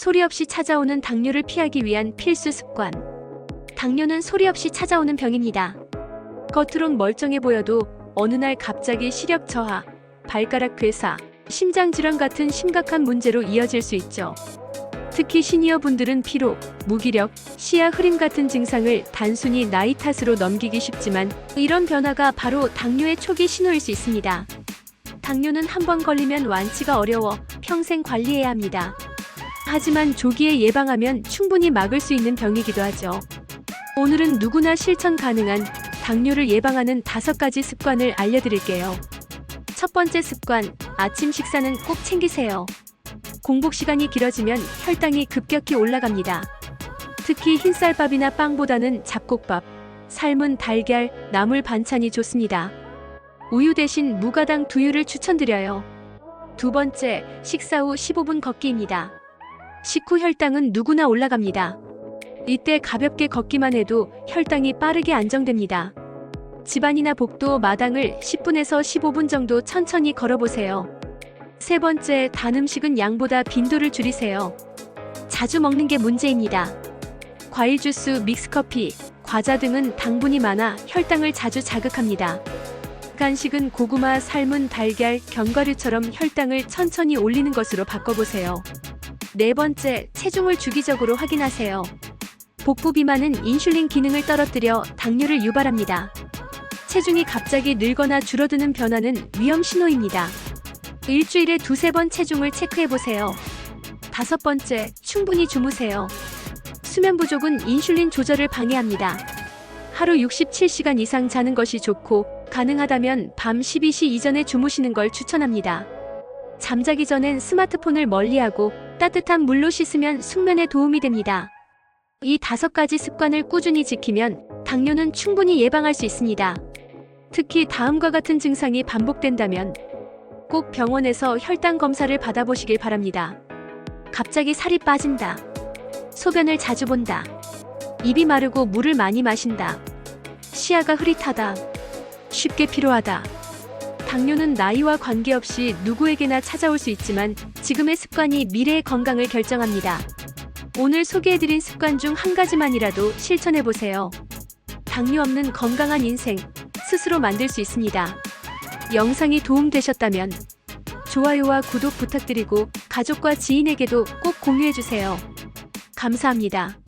소리 없이 찾아오는 당뇨를 피하기 위한 필수 습관. 당뇨는 소리 없이 찾아오는 병입니다. 겉으론 멀쩡해 보여도 어느 날 갑자기 시력 저하, 발가락 괴사, 심장 질환 같은 심각한 문제로 이어질 수 있죠. 특히 시니어 분들은 피로, 무기력, 시야 흐림 같은 증상을 단순히 나이 탓으로 넘기기 쉽지만 이런 변화가 바로 당뇨의 초기 신호일 수 있습니다. 당뇨는 한 번 걸리면 완치가 어려워 평생 관리해야 합니다. 하지만 조기에 예방하면 충분히 막을 수 있는 병이기도 하죠. 오늘은 누구나 실천 가능한 당뇨를 예방하는 다섯 가지 습관을 알려드릴게요. 첫 번째 습관, 아침 식사는 꼭 챙기세요. 공복 시간이 길어지면 혈당이 급격히 올라갑니다. 특히 흰쌀밥이나 빵보다는 잡곡밥, 삶은 달걀, 나물 반찬이 좋습니다. 우유 대신 무가당 두유를 추천드려요. 두 번째, 식사 후 15분 걷기입니다. 식후 혈당은 누구나 올라갑니다. 이때 가볍게 걷기만 해도 혈당이 빠르게 안정됩니다. 집안이나 복도, 마당을 10분에서 15분 정도 천천히 걸어보세요. 세 번째, 단 음식은 양보다 빈도를 줄이세요. 자주 먹는 게 문제입니다. 과일 주스, 믹스커피, 과자 등은 당분이 많아 혈당을 자주 자극합니다. 간식은 고구마, 삶은 달걀, 견과류처럼 혈당을 천천히 올리는 것으로 바꿔보세요. 네 번째, 체중을 주기적으로 확인하세요. 복부 비만은 인슐린 기능을 떨어뜨려 당뇨를 유발합니다. 체중이 갑자기 늘거나 줄어드는 변화는 위험 신호입니다. 일주일에 두세 번 체중을 체크해보세요. 다섯 번째, 충분히 주무세요. 수면 부족은 인슐린 조절을 방해합니다. 하루 67시간 이상 자는 것이 좋고, 가능하다면 밤 12시 이전에 주무시는 걸 추천합니다. 잠자기 전엔 스마트폰을 멀리하고 따뜻한 물로 씻으면 숙면에 도움이 됩니다. 이 다섯 가지 습관을 꾸준히 지키면 당뇨는 충분히 예방할 수 있습니다. 특히 다음과 같은 증상이 반복된다면 꼭 병원에서 혈당 검사를 받아보시길 바랍니다. 갑자기 살이 빠진다. 소변을 자주 본다. 입이 마르고 물을 많이 마신다. 시야가 흐릿하다. 쉽게 피로하다. 당뇨는 나이와 관계없이 누구에게나 찾아올 수 있지만 지금의 습관이 미래의 건강을 결정합니다. 오늘 소개해드린 습관 중 한 가지만이라도 실천해보세요. 당뇨 없는 건강한 인생 스스로 만들 수 있습니다. 영상이 도움되셨다면 좋아요와 구독 부탁드리고 가족과 지인에게도 꼭 공유해주세요. 감사합니다.